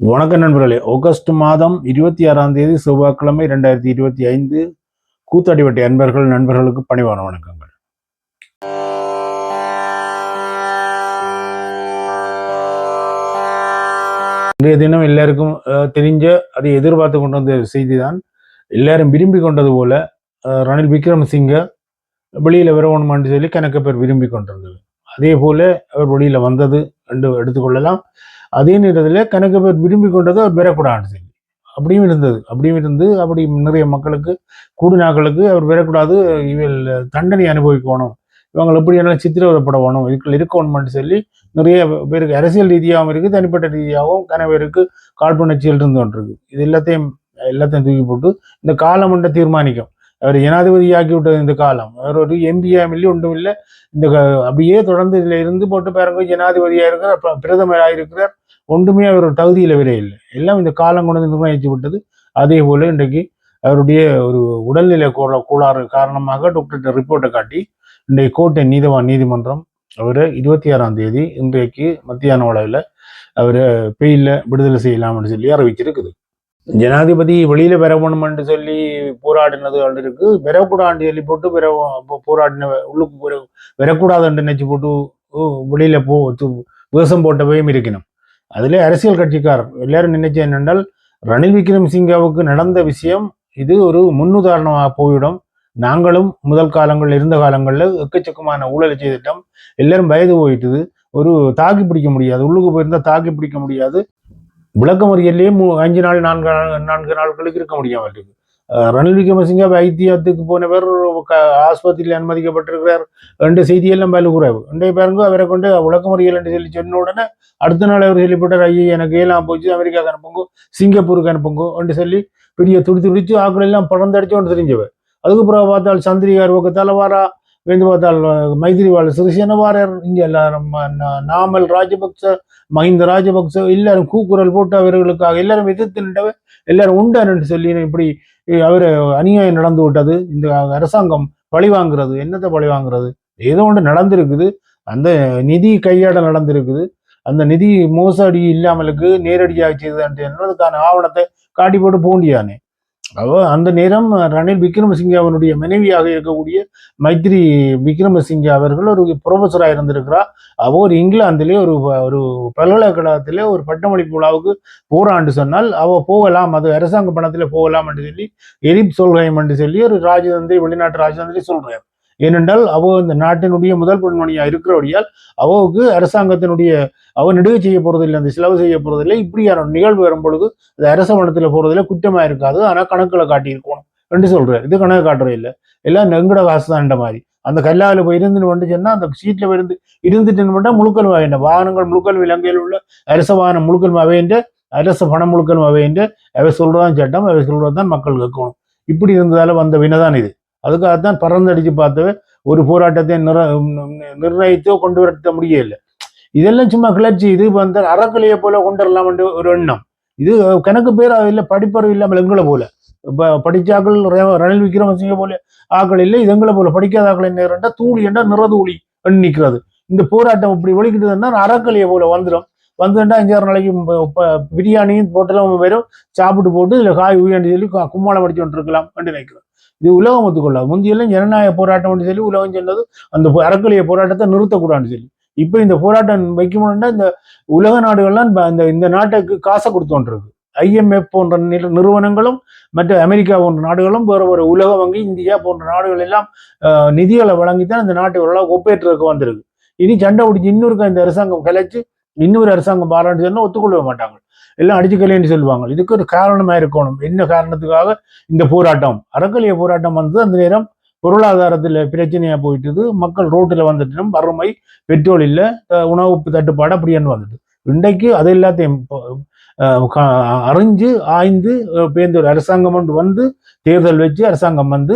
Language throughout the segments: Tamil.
வணக்கம் நண்பர்களே. ஆகஸ்ட் மாதம் இருபத்தி ஆறாம் தேதி செவ்வாய்க்கிழமை ரெண்டாயிரத்தி இருபத்தி ஐந்து கூத்தாடிவட்டி அன்பர்கள் நண்பர்களுக்கு பணிவான வணக்கங்கள். இன்றைய தினம் எல்லாருக்கும் அஹ், தெரிஞ்ச அதை எதிர்பார்த்து கொண்டு வந்த செய்தி தான் எல்லாரும் விரும்பி கொண்டது போல அஹ், ரணில் விக்ரமசிங்க வெளியில வரணுமான்னு சொல்லி கணக்கு பேர் விரும்பி கொண்டிருந்தது. அதே போல அவர் வெளியில வந்தது என்று எடுத்துக்கொள்ளலாம் அதே நேரத்தில் கணக்கு பேர் விரும்பி கொண்டது அவர் பெறக்கூடாதுன்னு சொல்லி அப்படியும் இருந்தது. அப்படியும் இருந்து அப்படி நிறைய மக்களுக்கு கூடுநாக்களுக்கு அவர் பெறக்கூடாது. இவள் தண்டனை அனுபவிக்கணும். இவங்க எப்படி எல்லாம் சித்திரவதைப்பட வேணும் இதுக்குள்ள இருக்கணும்னு சொல்லி நிறைய பேருக்கு அரசியல் ரீதியாகவும் இருக்குது தனிப்பட்ட ரீதியாகவும் கணவருக்கு காழ்ப்புணர்ச்சியில் இருந்து இருக்குது இது எல்லாத்தையும் எல்லாத்தையும் தூக்கி போட்டு இந்த காலம் ஒன்றை தீர்மானிக்கும். அவர் ஜனாதிபதியாக்கி விட்டது இந்த காலம். அவர் ஒரு எம்பிஎம் இல்லை ஒன்றும் இல்லை. இந்த அப்படியே தொடர்ந்து இதில் இருந்து போட்டு பாருங்க ஜனாதிபதியாக இருக்கிறார் பிரதமராக இருக்கிறார். ஒன்றுமே அவர் தகுதியில் தகுதியில இல்லை. எல்லாம் இந்த காலம் கொண்டு வந்து நிர்ணயிச்சு விட்டது. அதே போல இன்றைக்கு அவருடைய ஒரு உடல்நிலை கோள கோளாறு காரணமாக டாக்டர் ரிப்போர்ட்டை காட்டி இன்றைக்கு கோட்டை நீதவான் நீதிமன்றம் அவரை இருபத்தி ஆறாம் தேதி இன்றைக்கு மத்தியான அளவில் அவரை பெயில விடுதலை செய்யலாம்னு சொல்லி அறிவிச்சிருக்குது. ஜனாதிபதி வெளியில பெறணும்னு சொல்லி போராடினது ஒன்று இருக்கு. பெறக்கூடாது சொல்லி போட்டு பெற போராடின உள்ளுக்கு பெறக்கூடாது என்று நினைச்சு போட்டு வெளியில போ வேஷம் போட்டவையும் இருக்கணும். அதுல அரசியல் கட்சிக்காரர் எல்லாரும் நினைச்சது என்னென்றால் ரணில் விக்ரமசிங்காவுக்கு நடந்த விஷயம் இது ஒரு முன்னுதாரணமாக போயிடும். நாங்களும் முதல் காலங்கள் இருந்த காலங்களில் எக்கச்சக்கமான ஊழலை செய்துட்டோம். எல்லாரும் வயது போயிட்டுது. ஒரு தாக்கி பிடிக்க முடியாது. உள்ளுக்கு போயிருந்தா தாக்கி பிடிக்க முடியாது. விளக்கமறியல்லையே மூ அஞ்சு நாள் நான்கு நாள் நான்கு நாட்களுக்கு இருக்க முடியாமல் இருக்கு ரணில் விக்ரமசிங்க வைத்தியத்துக்கு போனவர் க- ஆஸ்பத்திரியில் அனுமதிக்கப்பட்டிருக்கிறார் ரெண்டு செய்தியெல்லாம் பலுகுறாரு இன்றைய பாருங்க அவரை கொண்டு விளக்கமறியல் என்று சொல்லி சொன்ன உடனே அடுத்த நாள் அவர் சொல்லிவிட்டார் ஐயோ எனக்கு எல்லாம் போச்சு அமெரிக்காவுக்கு அனுப்புங்க சிங்கப்பூருக்கு அனுப்புங்க என்று சொல்லி பெரிய துடி துடிச்சு ஆக்கள் எல்லாம் பறந்தடிச்சு ஒன்று தெரிஞ்சவர். அதுக்கு பிறகு பார்த்தால் சந்திரிகார் பக்கத்தால் வாரா வந்து பார்த்தால் அஹ், மைத்திரிபால சிறிசேன வாரர். எல்லாரும் நாமல் ராஜபக்ச மஹிந்த ராஜபக்ச எல்லாரும் கூக்குரல் போட்டு அவர்களுக்காக எல்லாரும் எதிர்த்து நின்றவர் எல்லாரும் என்று சொல்லி இப்படி அவர் அநியாயம் நடந்து விட்டது. இந்த அரசாங்கம் பழி வாங்குறது என்னத்தை பழி வாங்குறது? ஏதோ ஒன்று நடந்திருக்குது. அந்த நிதி கையாட நடந்திருக்குது. அந்த நிதி மோசடி இல்லாமலுக்கு நேரடியாக செய்ததுக்கான ஆவணத்தை காட்டி போட்டு பூண்டியானே. அவ அந்த நேரம் ரணில் விக்ரமசிங்கே அவனுடைய மனைவியாக இருக்கக்கூடிய மைத்ரி விக்ரமசிங்கே அவர்கள் ஒரு ப்ரொஃபஸராக இருந்திருக்கிறார் அவ ஒரு இங்கிலாந்திலே ஒரு ஒரு பல்கலைக்கழகத்திலே ஒரு பட்டமளிப்பு விழாவுக்கு போறான்னு சொன்னால் அவ போகலாம் அது அரசாங்க பணத்தில் போகலாம் என்று சொல்லி எரிப் சொல்கிறேன் என்று சொல்லி ஒரு ராஜதந்திரி வெளிநாட்டு ராஜதந்திரி சொல்றார். ஏனென்றால் அவ இந்த நாட்டினுடைய முதல் பெண்மணியா இருக்கிறபடியால் அவவுக்கு அரசாங்கத்தினுடைய அவ நெடுகை செய்ய போறதில்லை அந்த செலவு செய்ய போறதில்லை. இப்படியான நிகழ்வு வரும் பொழுது அது அரச பணத்துல போறதுல குற்றமா இருக்காது. ஆனா கணக்குல காட்டியிருக்கணும் என்று சொல்றாரு. இது கணக்கு காட்டுறது இல்லை. எல்லாம் நெங்குட காசு தான் மாதிரி. அந்த கல்லாவில் போய் இருந்து வந்து சொன்னா அந்த சீட்ல போய் இருந்து இருந்துட்டு பண்ணா முழுக்கல் வேண்ட வாகனங்கள் முழுக்கல் இலங்கையில் உள்ள அரச வாகனம் முழுக்கல் அவைன்ற அரச பணம் முழுக்கல் அவைன்ற அவை சொல்றதான் சட்டம் அவை சொல்றதுதான் மக்கள் கேட்கணும். இப்படி இருந்ததால வந்த வினைதான் இது. அதுக்காகத்தான் பறந்தடிச்சு பார்த்தவே ஒரு போராட்டத்தை நிர நிர்ணயித்தோ கொண்டு வரத்த முடியல. இதெல்லாம் சும்மா கிளர்ச்சி. இது வந்து அறக்கலையை போல கொண்டு வரலாம் ஒரு எண்ணம். இது கணக்கு பேர் இல்லை படிப்பறிவு இல்லாமல் எங்களை போல. இப்போ படித்தாக்கள் ரணில் விக்ரமசிங்க போல ஆக்கள் இல்லை இது எங்களை போல படிக்காத ஆக்கள் என்ன தூளி என்றா நிறதூளி நிற்கிறது இந்த போராட்டம் இப்படி ஒழிக்கிட்டதுன்னா அறக்கலையை போல வந்துடும் வந்துட்டா அஞ்சாறு நாளைக்கு பிரியாணியும் போட்டெல்லாம் வெறும் சாப்பிட்டு போட்டு இதில் காய் ஊயாண்டி சொல்லி கா- கும்மாளம் அடித்து கொண்டிருக்கலாம் என்று நினைக்கிறோம். இது உலகம் ஒத்துக்கொள்ளாது முந்தியெல்லாம் ஜனநாயக போராட்டம் சொல்லி உலகம் சொன்னது அந்த போ- அறக்கலைய போராட்டத்தை நிறுத்தக்கூடாதுன்னு சொல்லி. இப்போ இந்த போராட்டம் வைக்கணும்னா இந்த உலக நாடுகள்லாம் இந்த- இந்த நாட்டுக்கு காசை கொடுத்து கொடுத்தோன்றிருக்கு ஐஎம்எஃப் போன்ற நிறுவனங்களும் மற்ற அமெரிக்கா போன்ற நாடுகளும் வேறு ஒரு உலக வங்கி இந்தியா போன்ற நாடுகள் எல்லாம் அஹ், நிதிகளை வழங்கித்தான் இந்த நாட்டை ஓரளவு வந்திருக்கு. இனி சண்டை பிடிச்சி இன்னொருக்கா இந்த அரசாங்கம் கலைச்சு இன்னொரு அரசாங்கம் பாராட்டு சொன்னால் ஒத்துக்கொள்ள மாட்டாங்க. எல்லாம் அடிச்சுக்கலைன்னு சொல்லுவாங்க. இதுக்கு ஒரு காரணமா இருக்கணும். என்ன காரணத்துக்காக? இந்த போராட்டம். அறக்கலிய போராட்டம் வந்து அந்த நேரம் பொருளாதாரத்துல பிரச்சனையா போயிட்டுது. மக்கள் ரோட்டுல வந்துட்டோம் வறுமை பெட்ரோல் இல்லை உணவு தட்டுப்பாடு அப்படின்னு வந்துட்டு இன்றைக்கு அது எல்லாத்தையும் அறிஞ்சு ஆய்ந்து பேருந்து ஒரு அரசாங்கம் வந்து தேர்தல் வச்சு அரசாங்கம் வந்து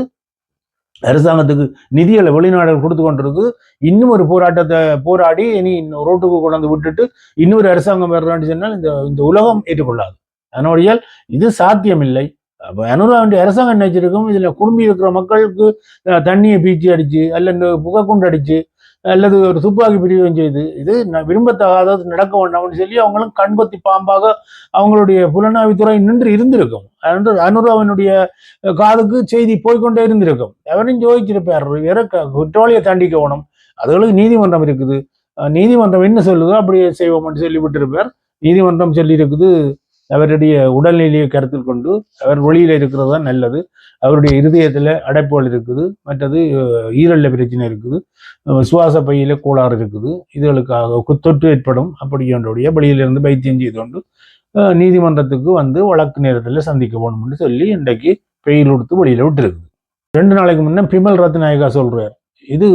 அரசாங்கத்துக்கு நிதிகளை வெளிநாடுகள் கொடுத்து கொண்டிருக்கு. இன்னும் ஒரு போராட்டத்தை போராடி இனி இன்னும் ரோட்டுக்கு கொண்டாந்து விட்டுட்டு இன்னொரு அரசாங்கம் வர்றான்னு சொன்னால் இந்த இந்த உலகம் ஏற்றுக்கொள்ளாது. அதனுடைய இது சாத்தியமில்லை. அப்போ அனுரா வேண்டிய அரசாங்கம் நினைச்சிருக்கும் இதில் குடும்பி இருக்கிற மக்களுக்கு தண்ணியை பீச்சி அடிச்சு அல்ல இந்த புகை குண்டு அடிச்சு அல்லது ஒரு துப்பாக்கி பிரிவும் செய்து இது ந- விரும்பத்தகாதது நடக்க வேண்டாம்னு சொல்லி அவங்களும் கண்பத்தி பாம்பாக அவங்களுடைய புலனாய்வுத்துறை நின்று இருந்திருக்கும். அன்று அனுராவனுடைய காதுக்கு செய்தி போய்க்கொண்டே இருந்திருக்கும். அவரும் யோசிச்சிருப்பார் வேற க- குற்றவாளியை தண்டிக்கணும் அதுகளுக்கு நீதிமன்றம் இருக்குது. நீதிமன்றம் என்ன சொல்லுதோ அப்படியே செய்வோம்னு சொல்லி விட்டிருப்பார் நீதிமன்றம் சொல்லி இருக்குது அவருடைய உடல்நிலையை கருத்தில் கொண்டு அவர் வெளியில இருக்கிறது தான் நல்லது. அவருடைய இருதயத்தில் அடைப்புகள் இருக்குது. மற்றது ஈரல்ல பிரச்சனை இருக்குது. சுவாச பையில கோளாறு இருக்குது. இதுகளுக்காக தொற்று ஏற்படும். அப்படின்றடைய வெளியிலிருந்து பைத்தியம் செய்து கொண்டு நீதிமன்றத்துக்கு வந்து வழக்கு நேரத்தில் சந்திக்க போகணும்னு சொல்லி இன்றைக்கு பெயில் கொடுத்து வெளியில் விட்டுருக்குது. ரெண்டு நாளைக்கு முன்னே பிமல் ரத்நாயகா சொல்கிறார் இது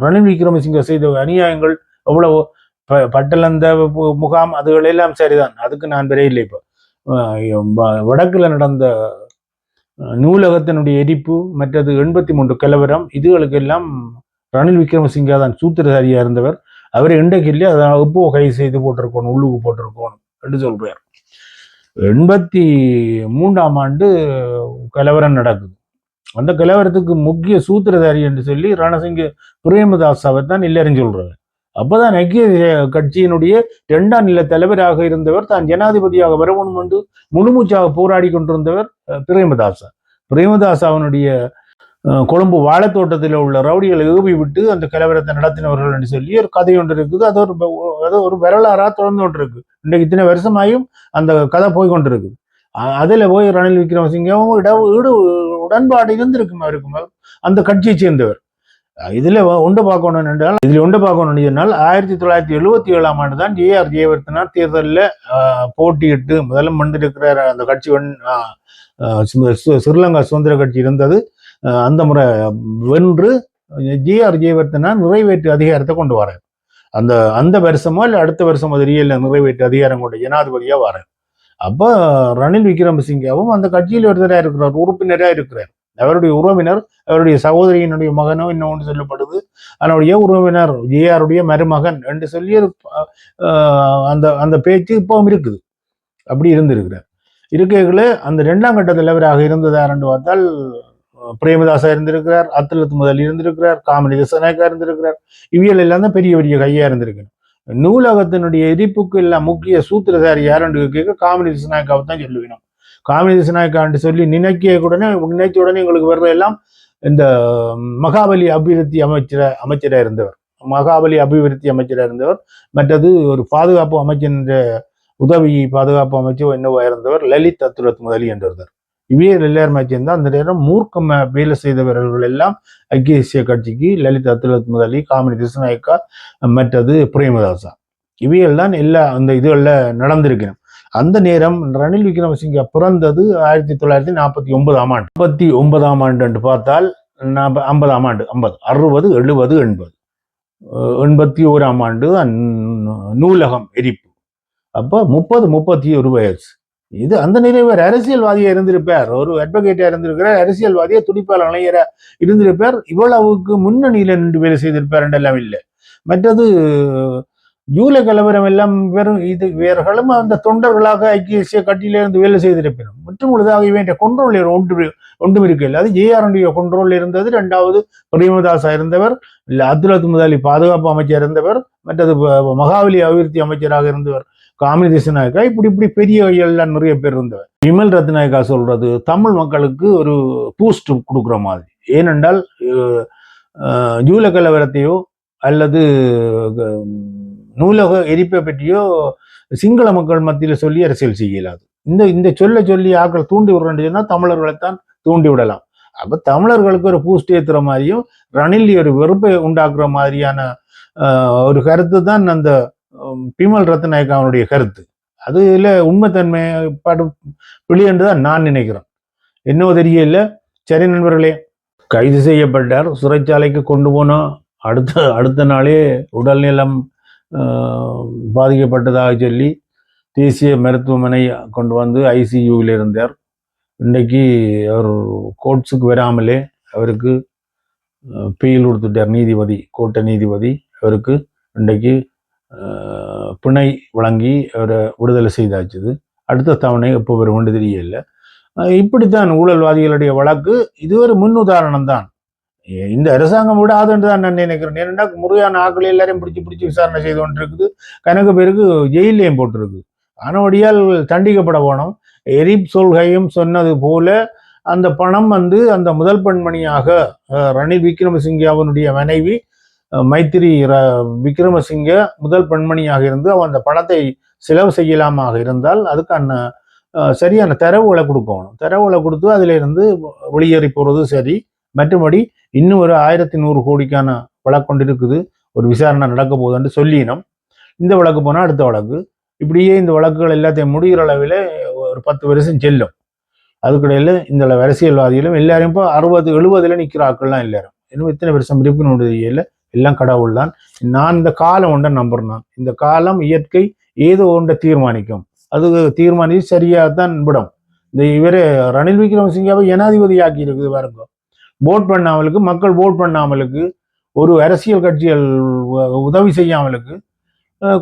ரணில் விக்ரமசிங்க செய்த அநியாயங்கள் எவ்வளவு ப- பட்டலந்த பு- முகாம் அதுகளெல்லாம் சரிதான். அதுக்கு நான் விரையில்லை இப்போ. வடக்கில் நடந்த நூலகத்தினுடைய எரிப்பு மற்றது எண்பத்தி மூன்று கலவரம் இதுகளுக்கெல்லாம் ரணில் விக்ரமசிங்கா தான் சூத்திரதாரியா இருந்தவர். அவர் இன்றைக்கு இல்லையா அதை எப்போ கைது செய்து போட்டிருக்கணும் உள்ளுக்கு போட்டிருக்கணும் என்று சொல்றார். எண்பத்தி மூன்றாம் ஆண்டு கலவரம் நடக்குது. அந்த கலவரத்துக்கு முக்கிய சூத்திரதாரி என்று சொல்லி ரணசிங்க பிரேமதாஸ் அவர் தான் இல்லைன்னு சொல்றாரு. அப்பதான் ஐக்கிய கட்சியினுடைய இரண்டாம் நில தலைவராக இருந்தவர் தான் ஜனாதிபதியாக வரணும் என்று முழுமூச்சாக போராடி கொண்டிருந்தவர் அஹ், பிரேமதாசா பிரேமதாசாவினுடைய கொழும்பு வாழைத்தோட்டத்தில் உள்ள ரவுடிகளை ஏவி விட்டு அந்த கலவரத்தை நடத்தினவர்கள் என்று சொல்லி ஒரு கதை ஒன்று இருக்குது. அது ஒரு அது ஒரு வரலாறா தொடர்ந்து கொண்டு இருக்கு. இன்றைக்கு இத்தனை வருஷமாயும் அந்த கதை போய் கொண்டிருக்கு அ- அதுல போய் ரணில் விக்ரமசிங்கவும் இட ஈடு உடன்பாடு இருந்திருக்கும் அவருக்கும் அந்த கட்சியை சேர்ந்தவர். இதுல உண்டு பார்க்கணும் என்றால் இதுல உண்டு பார்க்கணும் சொன்னால் ஆயிரத்தி தொள்ளாயிரத்தி எழுபத்தி ஏழாம் ஆண்டு தான் ஜேஆர் ஜெயவர்த்தனார் தேர்தலில் போட்டியிட்டு முதல்ல வந்திருக்கிறார் அந்த கட்சி வந்து, ஸ்ரீலங்கா சுதந்திர கட்சி இருந்தது. அந்த முறை வென்று ஜிஆர் ஜெயவர்த்தனா நிறைவேற்று அதிகாரத்தை கொண்டு வரார். அந்த அந்த வருஷமோ இல்லை அடுத்த வருஷமோ தெரியல நிறைவேற்று அதிகாரம் கொண்ட ஜனாதிபதியா வரார். அப்போ ரணில் விக்ரமசிங்காவும் அந்த கட்சியில் ஒருத்தராக இருக்கிறார் உறுப்பினராக இருக்கிறார். அவருடைய உறவினர் அவருடைய சகோதரியினுடைய மகனோ இன்னொன்று சொல்லப்படுது. அதனுடைய உறவினர் ஜேஆருடைய மருமகன் என்று சொல்லி அந்த அந்த பேச்சு இப்பவும் இருக்குது. அப்படி இருந்திருக்கிறார். இருக்கைகள அந்த இரண்டாம் கட்ட தலைவராக இருந்ததார் என்று பார்த்தால் பிரேமதாசா இருந்திருக்கிறார் அத்துலத்து முதல் இருந்திருக்கிறார் காமெடி திசநாயக்கா இருந்திருக்கிறார். இவியல் எல்லாம் தான் பெரிய பெரிய கையா இருந்திருக்கு நூலகத்தினுடைய எரிப்புக்கு எல்லாம் முக்கிய சூத்திரதாரி யாருன்னு கேட்க காமெடி திசநாயக்காவை தான் சொல்லுவினோம் காமனி திசநாயக்கான்னு சொல்லி நினைக்க உடனே நினைச்ச உடனே எங்களுக்கு வர்ற எல்லாம் இந்த மகாபலி அபிவிருத்தி அமைச்சர அமைச்சராக இருந்தவர். மகாபலி அபிவிருத்தி அமைச்சராக இருந்தவர். மற்றது ஒரு பாதுகாப்பு அமைச்சர் என்ற உதவி பாதுகாப்பு அமைச்சர் என்னவா இருந்தவர் லலித் அத்துரத் முதலி என்றவர் இவையர் எல்லாருமே தான் அந்த நேரம் மூர்க்கம் வேலை செய்தவர்கள் எல்லாம் ஐக்கிய தேசிய கட்சிக்கு லலித் அத்துலத் முதலி காமினி திசுநாயக்கா மற்றது பிரேமதாசா. இவையெல்லாம் எல்லா அந்த இதுகளில் நடந்திருக்கணும் அந்த நேரம் ரணில் விக்ரமசிங்க பிறந்தது ஆயிரத்தி தொள்ளாயிரத்தி நாற்பத்தி ஒன்பதாம் ஆண்டு. முப்பத்தி ஒன்பதாம் ஆண்டு என்று பார்த்தால் நாப்ப- ஐம்பதாம் ஆண்டு ஐம்பது அறுபது எழுபது எண்பது. எண்பத்தி ஓராம் ஆண்டு தான் நூலகம் எரிப்பு. அப்போ முப்பது முப்பத்தி ஒரு வயசு. இது அந்த நிறைவேற அரசியல்வாதியா இருந்திருப்பார். ஒரு அட்வொகேட்டா இருந்திருக்கிறார் அரசியல்வாதியை துடிப்பால் இளைஞரா இருந்திருப்பார். இவ்வளவுக்கு முன்னணியில நின்று வேலை செய்திருப்பார் என்றெல்லாம் இல்லை. மற்றது ஜூலை கலவரம் எல்லாம் வெறும் இது வேர்களும் அந்த தொண்டர்களாக ஐக்கிய தேசிய கட்சியிலிருந்து வேலை செய்திருப்பினும். மற்றும் உள்ளதாக இவன் கொண்டோல் ஒன்று ஒன்றும் இருக்கையில் அது ஜேஆருடைய கொண்டோல் இருந்தது. ரெண்டாவது பிரேமதாசா இருந்தவர் இல்லை அப்துல்லத் முதலி பாதுகாப்பு அமைச்சர் இருந்தவர் மற்றது மகாவலி மகாபலி அபிவிருத்தி அமைச்சராக இருந்தவர் காமினி திசநாயக்கா இப்படி இப்படி பெரிய எல்லாம் நிறைய பேர் இருந்தவர். விமல் ரத்நாயக்கா சொல்றது தமிழ் மக்களுக்கு ஒரு பூஸ்ட் கொடுக்குற மாதிரி. ஏனென்றால் ஜூலை கலவரத்தையோ அல்லது நூலக எரிப்பை பற்றியோ சிங்கள மக்கள் மத்தியில் சொல்லி அரசியல் செய்யலாது. இந்த இந்த சொல்ல சொல்லி ஆக்கள் தூண்டி விடுறேன்னு சொன்னா தமிழர்களை தான் தூண்டி விடலாம். அப்போ தமிழர்களுக்கு ஒரு பூஸ்ட் ஏத்துற மாதிரியும் ரணில் ஒரு வெறுப்பை உண்டாக்குற மாதிரியான ஆஹ், ஒரு கருத்து தான் அந்த பிமல் ரத்நாயக் அவனுடைய கருத்து. அதுல உண்மைத்தன்மை படு வெளியென்று தான் நான் நினைக்கிறேன். என்னவோ தெரியல. சரி நண்பர்களே கைது செய்யப்பட்டார். சிறைச்சாலைக்கு கொண்டு போனோம் அடுத்த அடுத்த நாளே உடல்நலம் பாதிக்கப்பட்டதாக சொல்லி தேசிய மருத்துவமனை கொண்டு வந்து ஐசியூவில் இருந்தார். இன்றைக்கு அவர் கோர்ட்ஸுக்கு வராமலே அவருக்கு பெயில் கொடுத்துட்டார் நீதிபதி கோட்டை நீதிபதி. அவருக்கு இன்றைக்கு பிணை வழங்கி அவரை விடுதலை செய்தாச்சுது அடுத்த தவணை எப்போ வரும் தெரியல. இப்படித்தான் ஊழல்வாதிகளுடைய வழக்கு இது ஒரு முன் உதாரணம் தான் இந்த அரசாங்கம் விடாதுன்னு தான் நான் நினைக்கிறேன். ஏன்னா முறையான ஆக்கள் எல்லாரையும் பிடிச்சி பிடிச்சி விசாரணை செய்து கொண்டிருக்குது. கணக்கு பேருக்கு ஜெயிலையும் போட்டிருக்கு. ஆனவடியால் தண்டிக்கப்பட போனோம். எரிப் சொல்கையும் சொன்னது போல அந்த பணம் வந்து அந்த முதல் பெண்மணியாக ரணில் விக்ரமசிங்கே அவனுடைய மனைவி மைத்திரி ர- விக்ரமசிங்க முதல் பெண்மணியாக இருந்து அவன் அந்த பணத்தை செலவு செய்யலாமாக இருந்தால் அதுக்கான சரியான தரவுகளை கொடுக்கணும் தரவுகளை கொடுத்து அதிலிருந்து வெளியேறி போகிறது சரி. மற்றபடி இன்னும் ஒரு ஆயிரத்தி நூறு கோடிக்கான வழக்கு கொண்டு இருக்குது. ஒரு விசாரணை நடக்க போகுதுன்னு சொல்லினோம். இந்த வழக்கு போனால் அடுத்த வழக்கு. இப்படியே இந்த வழக்குகள் எல்லாத்தையும் முடிகிற அளவில் ஒரு பத்து வருஷம் செல்லும். அதுக்கிடையில் இந்த அரசியல்வாதிகளும் எல்லாரும் இப்போ அறுபது எழுபதுல நிற்கிற ஆட்கள்லாம் எல்லாரும் இன்னும் இத்தனை வருஷம் இருப்பினுடைய எல்லாம் கடவுள் தான். நான் இந்த காலம் ஒன்றை நம்புறேன். இந்த காலம் இயற்கை ஏதோ ஒன்றை தீர்மானிக்கும். அது தீர்மானித்து சரியாகத்தான் விடும். இந்த இவரே ரணில் விக்ரமசிங்காவை ஜனாதிபதி ஆக்கி இருக்குது பாருங்க. ஓட் பண்ணாமலுக்கு மக்கள் ஓட் பண்ணாமலுக்கு ஒரு அரசியல் கட்சிகள் உதவி செய்யாமலுக்கு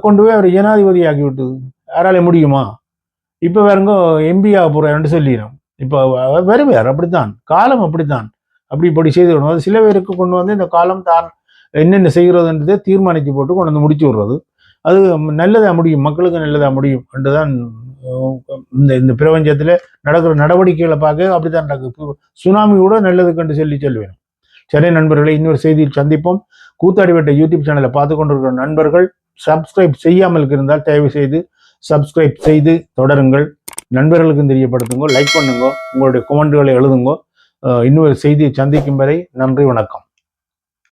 கொண்டு போய் அவர் ஜனாதிபதி ஆக்கி விட்டது யாரால முடியுமா? இப்போ வேறங்க எம்பியாக ஆக சொல்லிடும் இப்போ வருவார் அப்படித்தான். காலம் அப்படித்தான். அப்படி இப்படி செய்து விடணும் அது சில பேருக்கு கொண்டு வந்து இந்த காலம் தான் என்னென்ன செய்கிறதுன்றதை தீர்மானித்து போட்டு கொண்டு வந்து முடிச்சு விடுறது. அது நல்லதாக முடியும்? மக்களுக்கு நல்லதாக முடியும்? என்று தான் இந்த இந்த பிரபஞ்சத்தில் நடக்கிற நடவடிக்கைகளை பார்க்க அப்படித்தான் நடக்குது. சுனாமி கூட நல்லது கண்டு சொல்லி செல்வேன் சரி நண்பர்களை இன்னொரு செய்தியில் சந்திப்போம். கூத்தாடிவட்ட யூடியூப் சேனலை பார்த்து கொண்டிருக்கிற நண்பர்கள் சப்ஸ்கிரைப் செய்யாமல் இருந்தால் தயவு செய்து சப்ஸ்கிரைப் செய்து தொடருங்கள். நண்பர்களுக்கும் தெரியப்படுத்துங்க லைக் பண்ணுங்க உங்களுடைய கமெண்ட்களை எழுதுங்க. இன்னொரு செய்தியை சந்திக்கும் வரை நன்றி வணக்கம்.